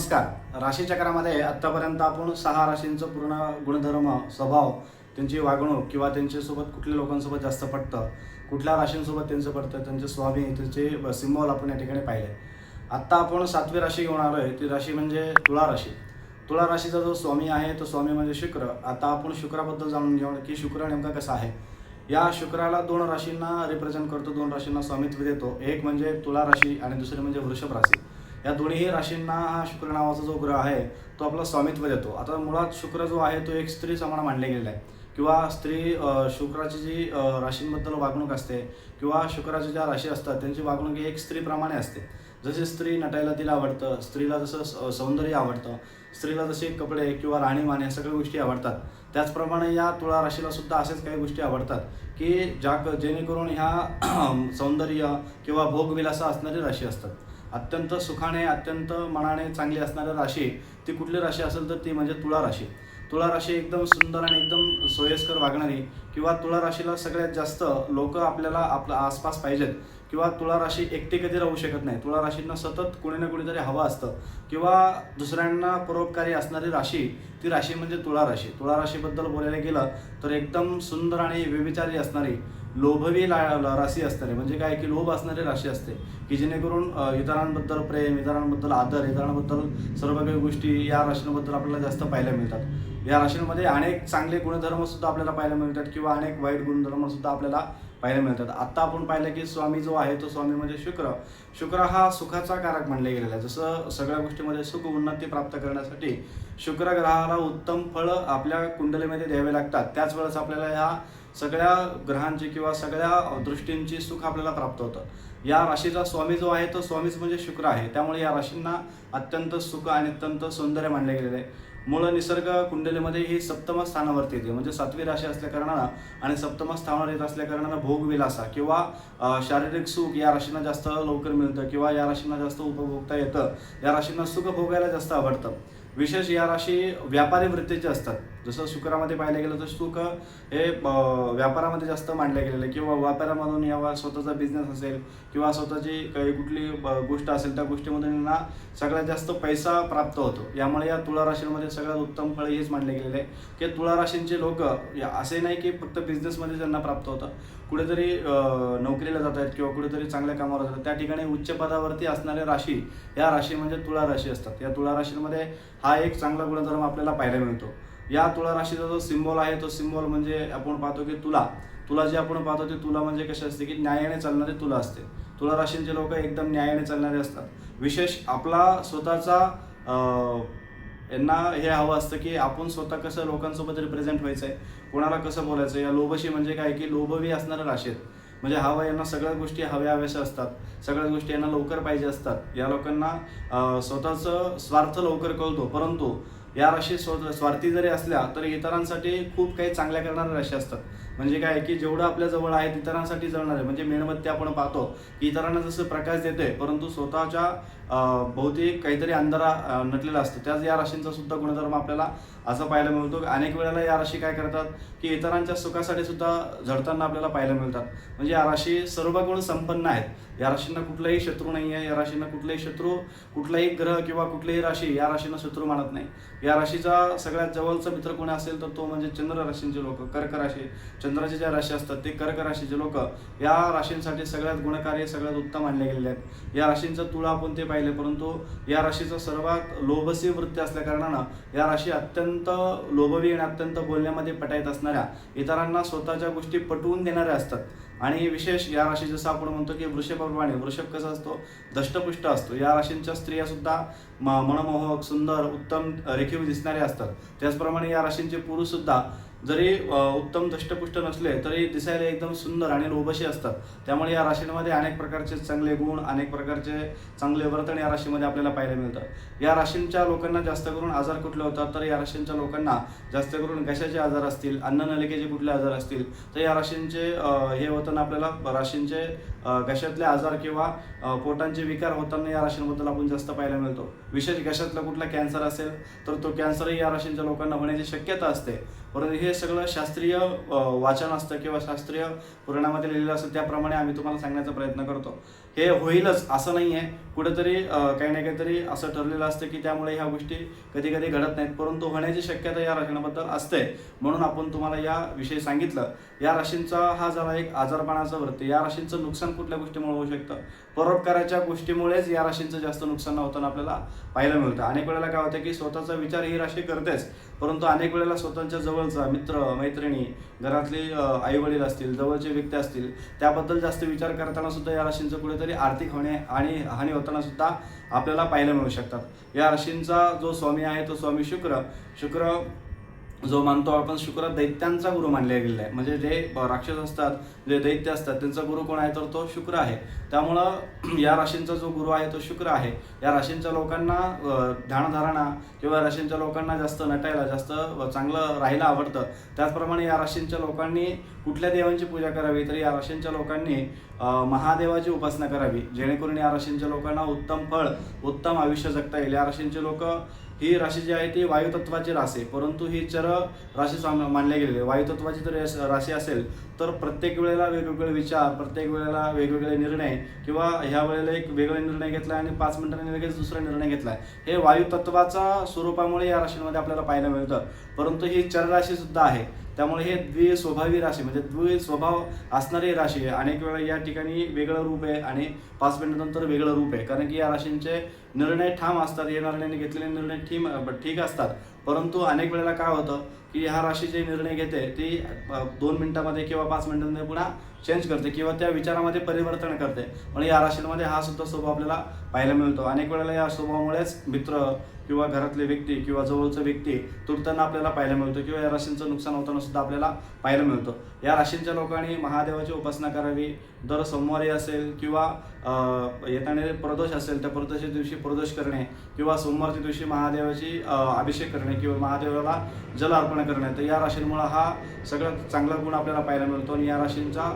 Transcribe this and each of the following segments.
नमस्कार. राशीचक्रामध्ये आत्तापर्यंत आपण सहा राशींचं पूर्ण गुणधर्म स्वभाव त्यांची वागणूक किंवा त्यांच्यासोबत कुठल्या लोकांसोबत जास्त पटतं कुठल्या राशींसोबत त्यांचं पडतं त्यांचे स्वामी त्यांचे सिम्बॉल आपण या ठिकाणी पाहिले. आत्ता आपण सातवी राशी घेऊन आलो आहे. ती राशी म्हणजे तुळा राशी. तुळा राशीचा जो स्वामी आहे तो स्वामी म्हणजे शुक्र. आता आपण शुक्राबद्दल जाणून घेऊ की शुक्र नेमका कसा आहे. या शुक्राला दोन राशींना रिप्रेझेंट करतो दोन राशींना स्वामित्व देतो. एक म्हणजे तुळा राशी आणि दुसरी म्हणजे वृषभ राशी. या दोन्हीही राशींना हा शुक्र नावाचा जो ग्रह आहे तो आपला स्वामित्व देतो. आता मुळात शुक्र जो आहे तो एक स्त्री समान मानले गेलेला आहे. किंवा स्त्री शुक्राची जी राशींबद्दल वागणूक असते किंवा शुक्राच्या ज्या राशी असतात त्यांची वागणूक ही एक स्त्रीप्रमाणे असते. जशी स्त्री नटायला तिला आवडतं स्त्रीला जसं स- सौंदर्य आवडतं स्त्रीला जसे कपडे किंवा राहणीमान या सगळ्या गोष्टी आवडतात. त्याचप्रमाणे या तुळा राशीला सुद्धा असेच काही गोष्टी आवडतात की ज्या क- जेणेकरून ह्या सौंदर्य किंवा भोगविलासा असणारी राशी असतात. अत्यंत सुखाने अत्यंत मनाने चांगली असणारी राशी ती कुठली राशी असेल तर ती म्हणजे तुळा राशी. तुळा राशी एकदम सुंदर आणि एकदम सोयीस्कर वागणारी किंवा तुळा राशीला सगळ्यात जास्त लोक आपल्याला आपलं आसपास पाहिजेत किंवा तुळा राशी एकटी कधी राहू शकत नाही. तुळा राशींना सतत कुणी ना कुणीतरी हवं असतं किंवा दुसऱ्यांना परोपकारी असणारी राशी ती राशी म्हणजे तुळा राशी. तुळा राशीबद्दल बोलायला गेलं तर एकदम सुंदर आणि व्यभिचारी असणारी लोभवी ला राशी असणारे म्हणजे काय की लोभ असणारी राशी असते की जेणेकरून इतरांबद्दल प्रेम इतरांबद्दल आदर इतरांबद्दल सर्व काही गोष्टी या राशींबद्दल आपल्याला जास्त पाहायला मिळतात. या राशींमध्ये अनेक चांगले गुणधर्म सुद्धा आपल्याला पाहायला मिळतात किंवा अनेक वाईट गुणधर्म सुद्धा आपल्याला पाहायला मिळतात. आत्ता आपण पाहिलं की स्वामी जो आहे तो स्वामी म्हणजे शुक्र. शुक्र हा सुखाचा कारक मानले गेलेला आहे. जसं सगळ्या गोष्टीमध्ये सुख उन्नती प्राप्त करण्यासाठी शुक्र ग्रहाला उत्तम फळ आपल्या कुंडलीमध्ये द्यावे लागतात. त्याच वेळेस आपल्याला ह्या सगळ्या ग्रहांची किंवा सगळ्या दृष्टींची सुख आपल्याला प्राप्त होतं. या राशीचा स्वामी जो आहे तो स्वामीच म्हणजे शुक्र आहे. त्यामुळे या राशींना अत्यंत सुख आणि अत्यंत सौंदर्य मानले गेलेले आहे. मूळ निसर्ग कुंडलीमध्ये ही सप्तम स्थानावरती येते. म्हणजे सातवी राशी असल्या कारणानं आणि सप्तम स्थानावर येत असल्या कारणानं भोगविलासा किंवा शारीरिक सुख या राशींना जास्त लवकर मिळतं किंवा या राशींना जास्त उपभोगता येतं. या राशींना सुख भोगायला जास्त आवडतं. विशेष या राशी व्यापारी वृत्तीचे असतात. जसं शुक्रामध्ये पाहायला गेलं तर सुख हे व्यापारामध्ये जास्त मांडलं गेलेलं आहे. किंवा व्यापारामधून यावा स्वतःचा बिझनेस असेल किंवा स्वतःची काही कुठली गोष्ट असेल त्या गोष्टीमधून यांना सगळ्यात जास्त पैसा प्राप्त होतो. यामुळे या तुळा राशींमध्ये सगळ्यात उत्तम फळ हेच मांडले गेलेले आहे. की तुळा राशींचे लोक असे नाही की फक्त बिझनेसमध्ये त्यांना प्राप्त होतं. कुठेतरी नोकरीला जात आहेत किंवा कुठेतरी चांगल्या कामावर जातात त्या ठिकाणी उच्च पदावरती असणारे राशी या राशी म्हणजे तुळा राशी असतात. या तुळा राशींमध्ये हा एक चांगला गुणधर्म आपल्याला पाहायला मिळतो. या तुळा राशीचा जो सिम्बॉल आहे तो सिम्बॉल म्हणजे आपण पाहतो की तुला. तुला जे आपण पाहतो ते तुला म्हणजे कसे असते की न्यायाने चालणारी तुला असते. तुला राशींचे लोक एकदम न्यायाने चालणारे असतात. विशेष आपला स्वतःचा यांना हे हवं असतं की आपण स्वतः कसं लोकांसोबत रिप्रेझेंट व्हायचं आहे कोणाला कसं बोलायचं या लोभशी म्हणजे काय की लोभवी असणाऱ्या राशी आहेत. म्हणजे हवं यांना सगळ्या गोष्टी हव्या हव्याशा असतात. सगळ्या गोष्टी यांना लवकर पाहिजे असतात. या लोकांना स्वतःचं स्वार्थ लवकर कळतो. परंतु या राशी स्व स्वार्थी जरी असल्या तरी इतरांसाठी खूप काही चांगल्या करणाऱ्या राशी असतात. म्हणजे काय की जेवढं आपल्या जवळ आहे इतरांसाठी जळणार आहे. म्हणजे मेणबत्ती आपण पाहतो की इतरांना जसं प्रकाश देतोय परंतु स्वतःच्या भोवती काहीतरी अंधारा नटलेला असतो. त्याच या राशींचा सुद्धा गुणधर्म आपल्याला असं पाहायला मिळतो. अनेक वेळेला या राशी काय करतात की इतरांच्या सुखासाठी सुद्धा झडताना आपल्याला पाहायला मिळतात. म्हणजे या राशी सर्व गुण संपन्न आहेत. या राशींना कुठलाही शत्रू नाही आहे या राशींना कुठलाही शत्रू कुठलाही ग्रह किंवा कुठलीही राशी या राशींना शत्रू मानत नाही. या राशीचा सगळ्यात जवळचा मित्र कोणी असेल तर तो म्हणजे चंद्र राशींचे लोक कर्क राशी चंद्राचे ज्या राशी असतात ते कर्क राशीचे लोक या राशींसाठी सगळ्यात गुणकार्य सगळ्यात उत्तम मानले गेलेले आहेत. या राशींचं तुळा आपण ते पाहिले परंतु या राशीचं सर्वात लोभसी वृत्ती असल्याकारणानं या राशी अत्यंत लोभवी आणि अत्यंत बोलण्यामध्ये पटायत असणाऱ्या इतरांना स्वतःच्या गोष्टी पटवून देणाऱ्या असतात. आणि विशेष या राशी जसं आपण म्हणतो की वृषभप्रमाणे वृषभ कसा असतो? दष्टपुष्ट असतो. या राशींच्या स्त्रिया सुद्धा म- मनमोहक सुंदर उत्तम रेखीव दिसणाऱ्या असतात. त्याचप्रमाणे या राशींचे पुरुष सुद्धा जरी उत्तम दष्टपुष्ट नसले तरी दिसायला एकदम सुंदर आणि लोभशी असतात. त्यामुळे या राशींमध्ये अनेक प्रकारचे चांगले गुण अनेक प्रकारचे चांगले वर्तन या राशीमध्ये आपल्याला पाहायला मिळतं. या राशींच्या लोकांना जास्त करून आजार कुठले होतात तर या राशींच्या लोकांना जास्त करून घशाचे आजार असतील अन्ननलिकेचे कुठले आजार असतील तर या राशींचे हे होताना आपल्याला राशींचे घशातले आजार किंवा पोटांचे विकार होताना या राशींबद्दल आपण जास्त पाहायला मिळतो. विशेष घशातला कुठला कॅन्सर असेल तर तो कॅन्सरही या राशींच्या लोकांना होण्याची शक्यता असते. परंतु हे सगळं शास्त्रीय वाचन असतं किंवा शास्त्रीय पुराणामध्ये लिहिलेलं असतं त्याप्रमाणे आम्ही तुम्हाला सांगण्याचा प्रयत्न करतो. हे होईलच असं नाही आहे कुठेतरी काही ना काहीतरी असं ठरलेलं असतं की त्यामुळे ह्या गोष्टी कधी कधी घडत नाहीत. परंतु होण्याची शक्यता या राशींबद्दल असते. म्हणून आपण तुम्हाला या विषयी सांगितलं. या राशींचा हा झाला एक आजारपणाचा वृत्ती. या राशींचं नुकसान कुठल्या गोष्टीमुळे होऊ शकतं? परोपकाराच्या गोष्टीमुळेच या राशींचं जास्त नुकसान होताना आपल्याला पाहायला मिळतं. अनेक वेळेला काय होतं की स्वतःचा विचार ही राशी करतेच. परंतु अनेक वेळेला स्वतःच्या जवळचा मित्र मैत्रिणी घरातले आईवडील असतील जवळचे व्यक्ती असतील त्याबद्दल जास्त विचार करताना सुद्धा या राशींचं कुठेतरी आर्थिक होणे आणि हानी होतं करताना सुद्धा आपल्याला पाहायला मिळू शकतात. या राशींचा जो स्वामी आहे तो स्वामी शुक्र. शुक्र जो मानतो आपण शुक्र दैत्यांचा गुरु मानला गेलेला आहे. म्हणजे जे राक्षस असतात जे दैत्य असतात त्यांचा गुरु कोण आहे? तर तो शुक्र आहे. त्यामुळं या राशींचा जो गुरु आहे तो शुक्र आहे. या राशींच्या लोकांना ध्यानधारणा किंवा राशींच्या लोकांना जास्त नटायला जास्त चांगलं राहायला आवडतं. त्याचप्रमाणे या राशींच्या लोकांनी कुठल्या देवांची पूजा करावी? तर या राशींच्या लोकांनी महादेवाची उपासना करावी. जेणेकरून या राशींच्या लोकांना उत्तम फळ उत्तम आयुष्य जगता येईल. या राशींचे लोक ही राशी जी आहे ती वायुतत्वाची राशी आहे. परंतु ही चर राशी साम- मानल्या गेलेली. आहे वायुतत्वाची जर राशी असेल तर प्रत्येक वेळेला वेगवेगळे विचार प्रत्येक वेळेला वेगवेगळे निर्णय किंवा ह्या वेळेला एक वेगळा निर्णय घेतला आणि पाच मिनिटांनी लगेच दुसरा निर्णय घेतला. हे वायुतत्वाचा स्वरूपामुळे या राशीमध्ये आपल्याला पाहायला मिळतं. परंतु ही चर राशी सुद्धा आहे. त्यामुळे हे द्विस्वभावी राशी म्हणजे द्विस्वभाव असणारी राशी आहे अनेक वेळा या ठिकाणी वेगळं रूप आहे आणि पाच मिनिटानंतर वेगळं रूप आहे. कारण की या राशींचे निर्णय ठाम असतात या निर्णयाने घेतलेले निर्णय ठीम ठीक असतात. परंतु अनेक वेळेला काय होतं? की ह्या राशी जे निर्णय घेते ती दोन मिनिटामध्ये किंवा पाच मिनिटांमध्ये पुन्हा चेंज करते किंवा त्या विचारामध्ये परिवर्तन करते. पण या राशींमध्ये हा सुद्धा स्वभाव आपल्याला पाहायला मिळतो. अनेक वेळेला या स्वभावामुळेच मित्र किंवा घरातले व्यक्ती किंवा जवळचा व्यक्ती तुटताना आपल्याला पाहायला मिळतो किंवा या राशींचं नुकसान होताना सुद्धा आपल्याला पाहायला मिळतं. या राशींच्या लोकांनी महादेवाची उपासना करावी. दर सोमवारी असेल किंवा येताने प्रदोष असेल त्या प्रदोषच्या दिवशी प्रदोष करणे किंवा सोमवारच्या दिवशी महादेवाची अभिषेक करणे किंवा महादेवाला जल अर्पण करणे तर या राशींमुळे हा सगळ्यात चांगला गुण आपल्याला पाहायला मिळतो आणि या राशींचा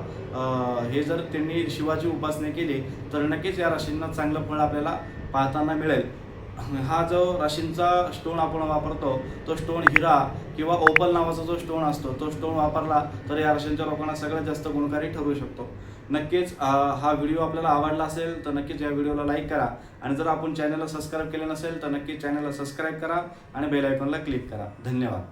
हे जर त्यांनी शिवाची उपासना केली तर नक्कीच या राशींना चांगलं फळ आपल्याला पाहताना मिळेल. हा जो राशींचा स्टोन आपण वापरतो तो स्टोन हिरा किंवा ओपल नावाचा जो स्टोन असतो तो स्टोन वापरला तर या राशींच्या लोकांना सगळ्यात जास्त गुणकारी ठरू शकतो. नक्कीच हा व्हिडिओ आपल्याला आवडला असेल तर नक्कीच या व्हिडिओला लाईक करा. आणि जर आपण चॅनलला सबस्क्राईब केले नसेल तर नक्कीच चॅनलला सबस्क्राईब करा आणि बेल आयकॉनला क्लिक करा. धन्यवाद.